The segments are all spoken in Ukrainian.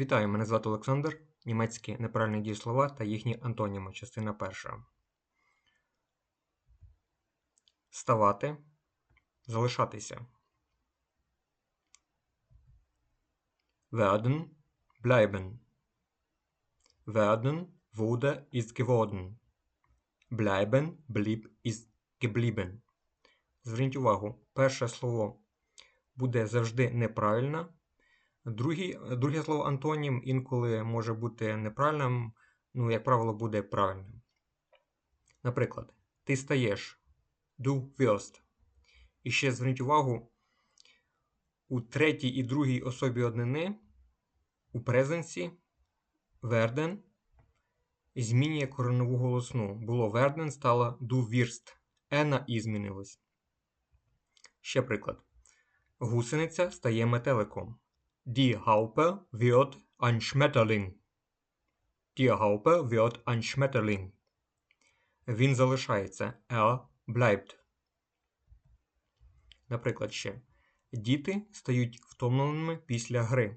Вітаю, мене звати Олександр. Німецькі неправильні дієслова та їхні антоніми. Частина перша. Ставати. Залишатися. Werden. Bleiben. Werden. Wurde. Ist geworden. Bleiben. Blieb. Ist geblieben. Зверніть увагу, перше слово буде завжди неправильно. Другий, друге слово антонім інколи може бути неправильним, ну, як правило, буде правильним. Наприклад, ти стаєш du wirst. І ще зверніть увагу, у третій і другій особі однини у презенсі werden змінює коренову голосну. Було werden, стало du wirst. Ена і змінилось. Ще приклад. Гусениця стає метеликом. Die Haupe wird ein Schmetterling. Die Haupe wird ein Schmetterling. Він залишається. Er bleibt. Наприклад, ще. Діти стають втомленими після гри.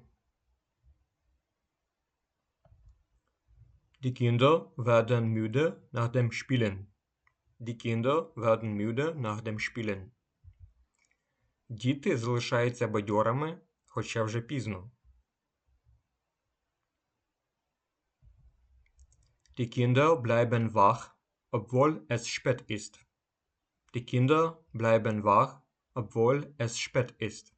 Die Kinder werden müde nach dem Spielen. Die Kinder werden müde nach dem Spielen. Діти залишаються бадьорами, хоча вже пізно. Die Kinder bleiben wach, obwohl es spät ist. Die Kinder bleiben wach, obwohl es spät ist.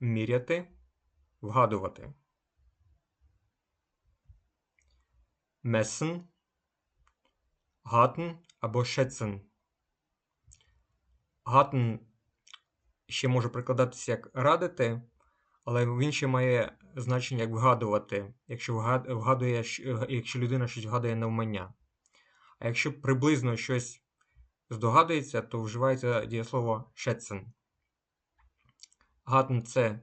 Міряти, вгадувати. Messen, haten або schätzen. Haten ще може прикладатися як радити, але він ще має значення як вгадувати, якщо вгадує, якщо людина щось вгадує навмання. А якщо приблизно щось здогадується, то вживається дієслово schätzen. Hatten – це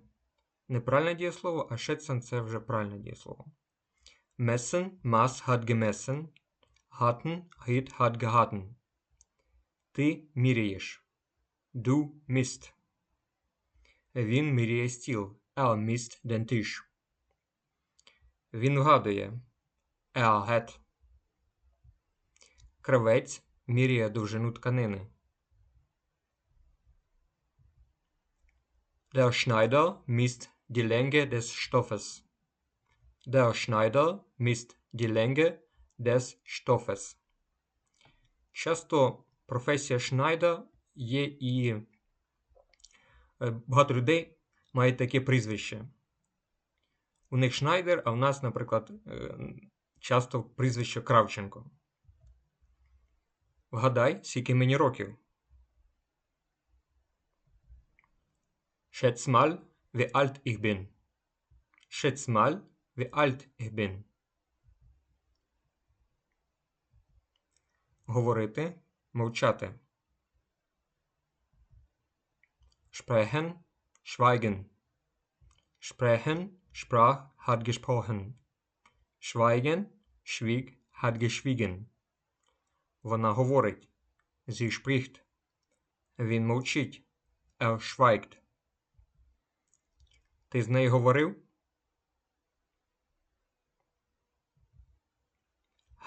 неправильне дієслово, а schätzen – це вже правильне дієслово. Messen, Maß hat gemessen, hatten, hit hat gehaten. Ти міряєш. Du misst. Він міряє стіл. Er misst den Tisch. Він вгадує. Er hat. Кравець міряє довжину тканини. Der Schneider misst die Länge des Stoffes. Der Schneider misst die Länge des Stoffes. Часто професія Шнайда є і багато людей мають таке прізвище. У них Шнайдер, а в нас, наприклад, часто прізвище Кравченко. Вгадай, скільки мені років. Schätz mal, wie alt ich bin. Schätz mal, wie alt. Говорити, мовчати. Sprechen, schweigen. Sprechen, sprach, hat gesprochen. Schweigen, schwieg, hat geschwiegen. Вона говорить. Sie spricht. Він мовчить. Er schweigt. Ти з нею говорив?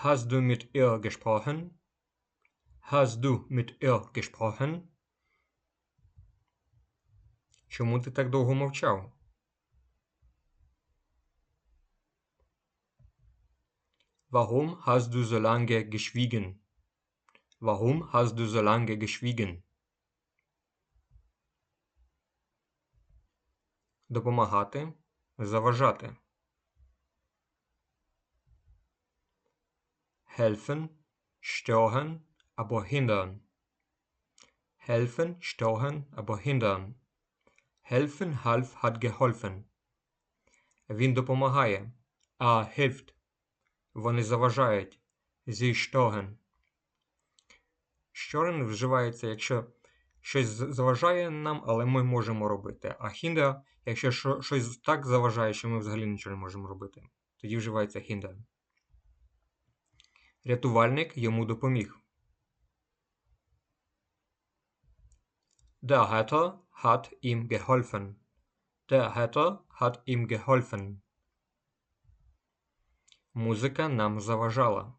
Hast du mit ihr gesprochen? Hast du mit ihr gesprochen? Чому ти так довго мовчав? Warum hast du so lange geschwiegen? Warum hast du so lange geschwiegen? Допомагати, заважати. Helfen, stören або hindern. Helfen, stören або hindern. Helfen, half, hat geholfen. Він допомагає. Er hilft. Вони заважають. Sie stören. Stören вживається, якщо щось заважає нам, але ми можемо робити. А hinder, якщо щось так заважає, що ми взагалі нічого не можемо робити. Тоді вживається hinder. Рятувальник йому допоміг. Der Retter hat ihm geholfen. Der Hatter hat ihm geholfen. Музика нам заважала.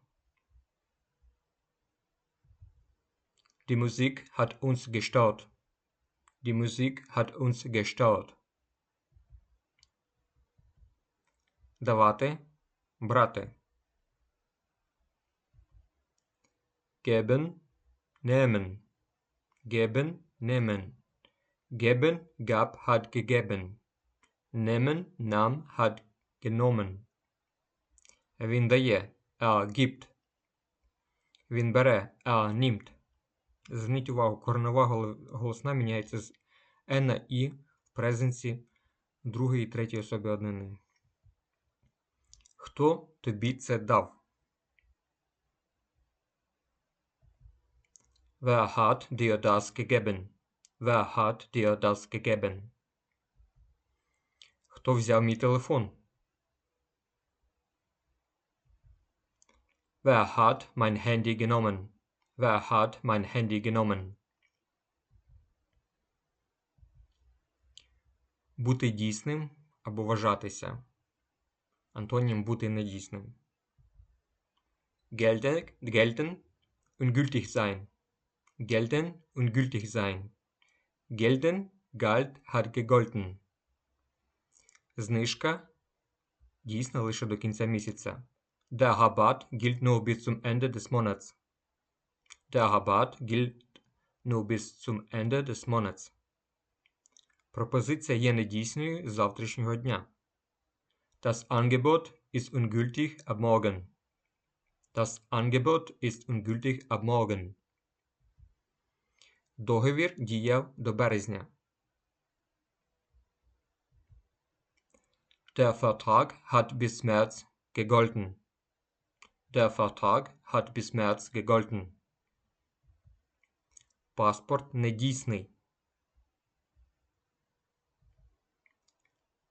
Die Musik hat uns gestört. Die Musik hat uns gestört. Давати, брати. Geben, nehmen. Geben, nehmen. Geben, gab, hat gegeben. Nehmen, nahm, hat genommen. Він дає, er gibt. Він бере, er nimmt. Зверніть увагу, коренова гол- голосна міняється з е на і в презенсі другої і третьої особи однини. Хто тобі це дав? Wer hat dir das gegeben? Wer hat dir das gegeben? Хто взяв мій телефон? Wer hat mein Handy genommen? Wer hat mein Handy genommen? Бути дійсним або вважатися. Антонім бути недійсним. Gelten, gelten und gültig sein. Gelten und gültig sein. Gelten, galt, hat gegolten. Знижка дійсна лише до кінця місяця. Der Rabatt gilt nur bis zum Ende des Monats. Der Rabatt gilt nur bis zum Ende des Monats. Пропозиція є недійсною з завтрашнього дня. Das Angebot ist ungültig ab morgen. Das Angebot ist ungültig ab morgen. Договір діяв до березня. Der Vertrag hat bis März gegolten. Der Vertrag hat bis März gegolten. Паспорт недійсний.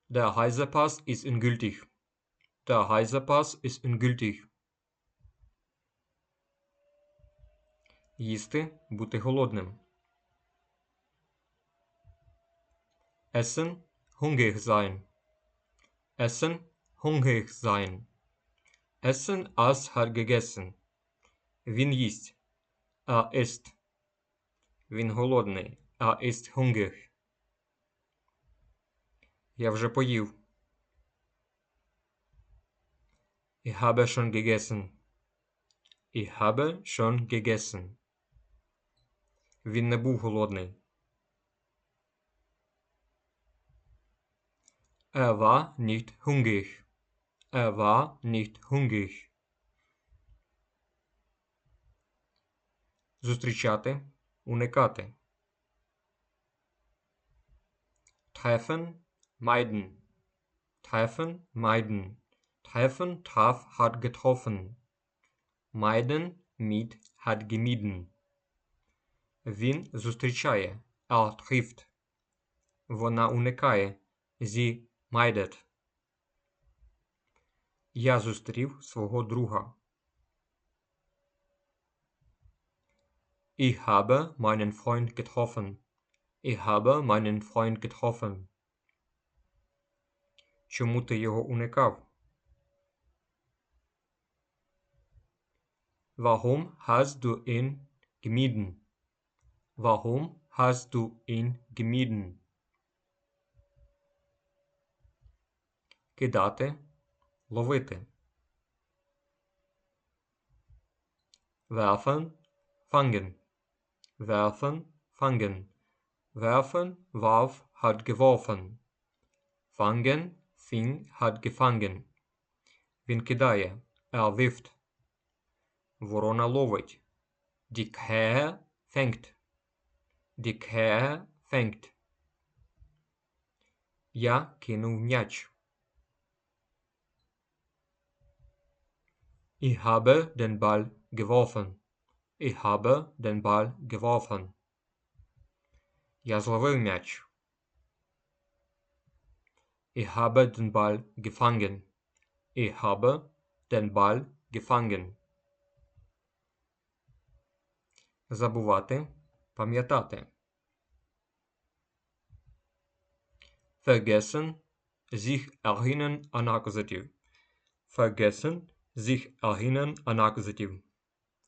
Der Reisepass ist ungültig. Der Reisepass ist ungültig. Їсти, бути голодним. Essen, hungrig sein. Essen, hungrig sein. Essen, als hat gegessen. Він їсть. Er isst. Він голодний. Er ist hungrig. Я вже поїв. Ich habe schon gegessen. Ich habe schon gegessen. Він не був голодний. Er war nicht hungrig. Er war nicht hungrig. Зустрічати, уникати. Treffen, meiden. Treffen, meiden. Treffen, traf, hat getroffen. Meiden, mied, hat gemieden. Він зустрічає, er trifft. Вона уникає, sie meidet. Я зустрів свого друга. Ich habe meinen Freund getroffen. Ich habe meinen Freund getroffen. Чому ти його уникав? Warum hast du ihn gemieden? Warum hast du ihn gemieden? Кидати, ловити. Werfen, fangen. Werfen, fangen. Werfen, warf, hat geworfen. Fangen, fing, hat gefangen. Він кидає, er wirft. Ворона ловить. Die Krähe fängt. Die Krähe fängt. Я кинув м'яч. Ich habe den Ball geworfen. Ich habe den Ball geworfen. Я зловив м'яч. Ich habe den Ball gefangen. Ich habe den Ball gefangen. Забувати, пам'ятати. vergessen, sich erinnern an акузатив. Vergessen, sich erinnern an акузатив.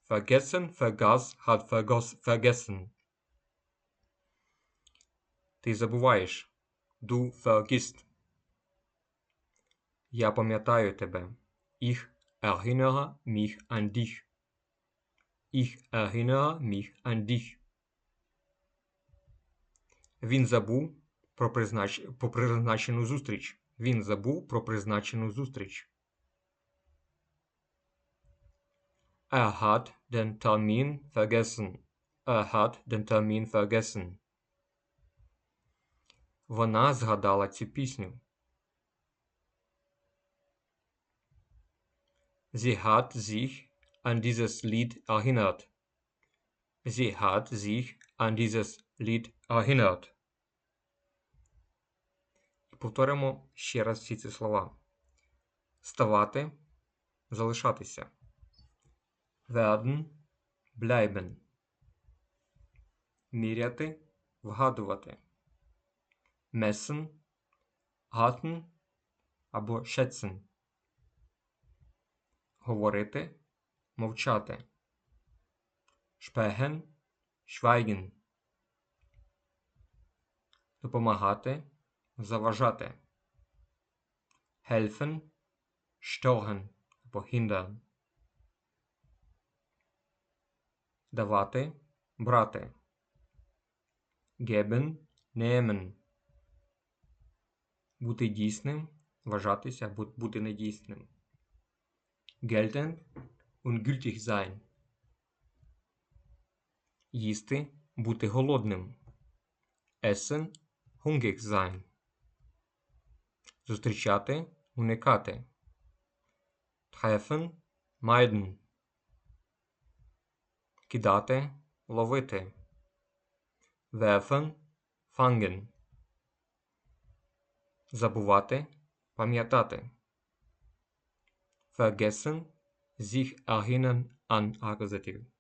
Vergessen, vergaß, hat vergoss, vergessen. Ти забуваєш. Du vergisst. Я пам'ятаю тебе. Ich erinnere mich an dich. Ich erinnere mich an dich. Він забув про, признач... про призначену зустріч. Він забув про призначену зустріч. Er hat den Termin vergessen. Er hat den Termin vergessen. Вона згадала цю пісню. Sie hat sich an dieses Lied erinnert. Sie hat sich an dieses Lied erinnert. І повторимо ще раз всі ці слова. Ставати, залишатися. Werden, bleiben. Міряти, вгадувати. Messen, hatten або schätzen. Говорити, мовчати. Sprechen, schweigen. Допомагати, заважати. Helfen, stören або hindern. Давати, брати. Geben, nehmen. Бути дійсним, вважатися, бути недійсним. Gelten und sein. Їсти, бути голодним. Essen, hungrig sein. Зустрічати, уникати. Treffen, meiden. Кидати, ловити. Werfen, fangen. Забувати, пам'ятати. Vergessen, sich erinnern an Akkusativ.